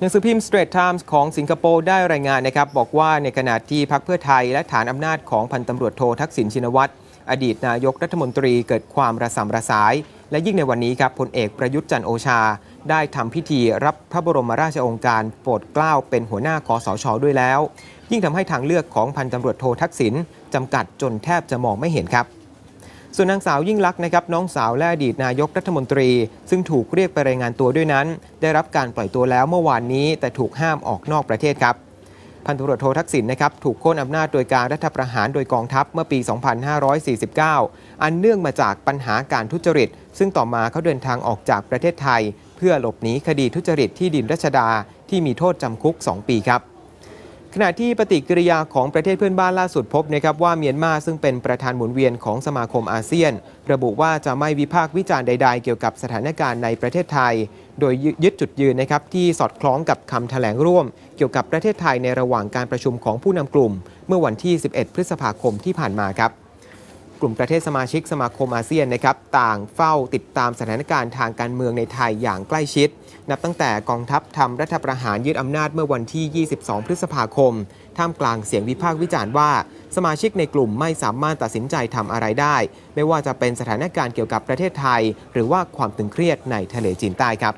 หนังสือพิมพ์ Straits Times ของสิงคโปร์ได้รายงานนะครับ บอกว่าในขณะที่พรรคเพื่อไทยและฐานอำนาจของพันตำรวจโททักษิณชินวัตรอดีตนายกรัฐมนตรีเกิดความระสำระสาย และยิ่งในวันนี้ครับพลเอกประยุทธ์จันโอชา ได้ทำพิธีรับพระบรมราชโองการโปรดเกล้าเป็นหัวหน้าคอสชด้วยแล้ว ยิ่งทำให้ทางเลือกของพันตำรวจโททักษิณจำกัดจนแทบจะมองไม่เห็นครับ ส่วนนางสาวยิ่งลักษณ์นะครับน้องสาวและอดีตนายกรัฐมนตรี ซึ่งถูกเรียกไปรายงานตัวด้วยนั้น ได้รับการปล่อยตัวแล้วเมื่อวานนี้ แต่ถูกห้ามออกนอกประเทศครับพันตำรวจโททักษิณนะครับถูกโค่นอำนาจโดยการรัฐประหารโดยกองทัพเมื่อปี 2549 อันเนื่องมาจากปัญหาการทุจริต ซึ่งต่อมาเขาเดินทางออกจากประเทศไทย เพื่อหลบหนีคดีทุจริตที่ดินรัชดาที่มีโทษจำคุก 2 ปีครับ ณะที่ปฏิกิริยาของประเทศเพื่อนบ้านล่าสุดพบนะครับว่าเมียนมาซึ่งเป็นประธานหมุนเวียนของสมาคมอาเซียน ระบุว่าจะไม่วิพากษ์วิจารณ์ใด ๆ เกี่ยวกับสถานการณ์ในประเทศไทย โดยยึดจุดยืนนะครับที่สอดคล้องกับคำแถลงร่วม เกี่ยวกับประเทศไทยในระหว่างการประชุมของผู้นำกลุ่ม เมื่อวันที่ 11 พฤษภาคมที่ผ่านมาครับ กลุ่มประเทศสมาชิกสมาคมอาเซียนนะครับต่างเฝ้าติดตามสถานการณ์ทางการเมืองในไทยอย่างใกล้ชิด นับตั้งแต่กองทัพทำรัฐประหารยึดอำนาจเมื่อวันที่ 22 พฤษภาคม ท่ามกลางเสียงวิพากษ์วิจารณ์ว่า สมาชิกในกลุ่มไม่สามารถตัดสินใจทำอะไรได้ ไม่ว่าจะเป็นสถานการณ์เกี่ยวกับประเทศไทย หรือว่าความตึงเครียดในทะเลจีนใต้ครับ